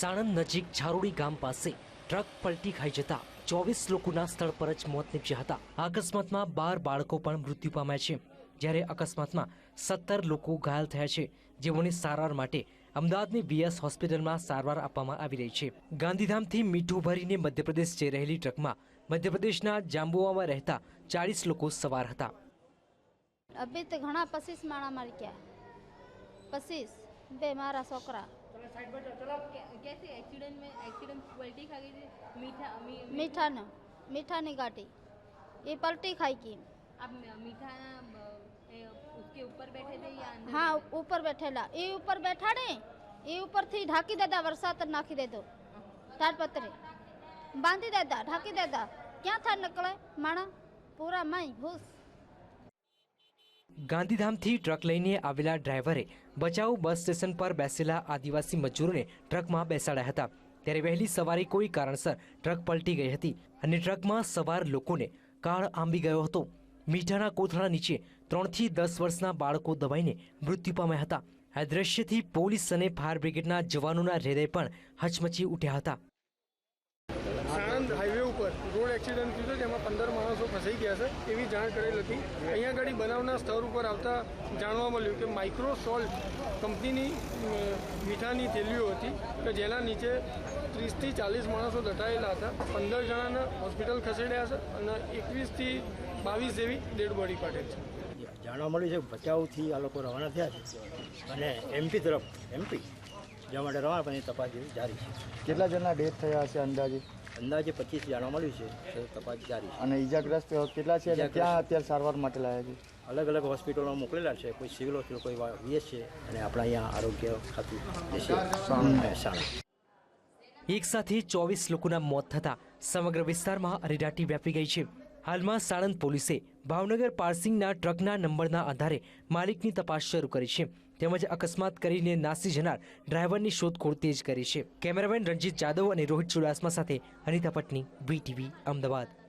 સાણંદ નજીક ઝારોડી ગામ પાસે ટ્રક પલટી ખાઈ જતા ચોવીસ લોકોના સ્થળ પર જ મોત નીપજ્યા હતા. અકસ્માતમાં બાર બાળકો પણ મૃત્યુ પામ્યા છે. જ્યારે અકસ્માતમાં સત્તર લોકો ઘાયલ થયા છે, જેઓને સારવાર માટે અમદાવાદની વીએસ હોસ્પિટલમાં સારવાર આપવામાં આવી રહી છે. ગાંધીધામથી મીઠું ભરીને મધ્યપ્રદેશ જઈ રહેલી ટ્રકમાં મધ્યપ્રદેશના જાંબુઆમાં રહેતા ચાળીસ લોકો સવાર હતા. અભી તો ઘણા પચીસ માણા મરી ગયા. પચીસ. બે મારા છોકરા. कैसे एक्सीडेंट में एक्सीडेंट खा गई थी? मीठा मी, मीठा ना मीठा नहीं काटी। ये पलटी खाई की। अब मीठा ना उसके ऊपर बैठे थे या हाँ ऊपर बैठेला ये ऊपर बैठा ने ये ऊपर थी ढाकी दादा वर्षा नाखी दे दो। टाट पत्र। बांधी दादा ढाकी दादा क्या था निकले? माना पूरा मई घुस। ગાંધીધામથી ટ્રક લઈને આવેલા ડ્રાઈવરે બચાવ બસ સ્ટેશન પર બેસેલા આદિવાસી મજૂરોને ટ્રકમાં બેસાડ્યા હતા. ત્યારે વહેલી સવારે કોઈ કારણસર ટ્રક પલટી ગઈ હતી અને ટ્રકમાં સવાર લોકોને કાળ આંબી ગયો હતો. મીઠાના કોથળા નીચે ત્રણથી દસ વર્ષના બાળકો દબાઈને મૃત્યુ પામ્યા હતા. આ દ્રશ્યથી પોલીસ અને ફાયર બ્રિગેડના જવાનોના હૃદય પણ હચમચી ઉઠ્યા હતા. સાણંદ હાઈવે ઉપર રોડ એક્સિડન્ટ થયું છે જેમાં પંદર માણસો ફસાઈ ગયા છે એવી જાણ કરેલ હતી. અહીંયા આગળ બનાવના સ્થળ ઉપર આવતા જાણવા મળ્યું કે માઇક્રો સોલ્ટ કંપનીની મીઠાની થેલીઓ હતી કે જેના નીચે ત્રીસથી ચાલીસ માણસો દટાયેલા હતા. પંદર જણાને હોસ્પિટલ ખસેડ્યા છે અને એકવીસથી બાવીસ જેવી ડેડ બોડી છે. જાણવા મળ્યું છે કે ભચાઉથી આ લોકો રવાના થયા છે. અને એમપી તરફ એમપી જવા માટે રવાના પણ તપાસ જેવી જારી છે. કેટલા જણના ડેથ થયા છે અંદાજે? અંદાજે પચીસ જાણવા મળ્યું છે. તપાસ જારી છે. અને ઈજાગ્રસ્ત કેટલા છે? અને ક્યાં અત્યારે સારવાર માટે લાયા છે? અલગ અલગ હોસ્પિટલોમાં મોકલેલા છે. કોઈ સિવિલ હોસ્પિટલ કોઈ વીએસ છે. અને આપણા અહીંયા આરોગ્ય ખાતું જે છે સાણંદ એક સાથે ચોવીસ લોકોના મોત થતા સમગ્ર વિસ્તારમાં અરેરાટી વ્યાપી ગઈ છે. હાલમાં સાણંદ પોલીસે ભાવનગર પાર્સિંગના ટ્રકના નંબરના આધારે માલિકની તપાસ શરૂ કરી છે. તેમજ અકસ્માત કરીને નાસી જનાર ડ્રાઈવરની શોધખોળ તેજ કરી છે. કેમેરામેન રણજીત જાદવ અને રોહિત ચુડાસમા સાથે અનિતા પટની વીટીવી અમદાવાદ.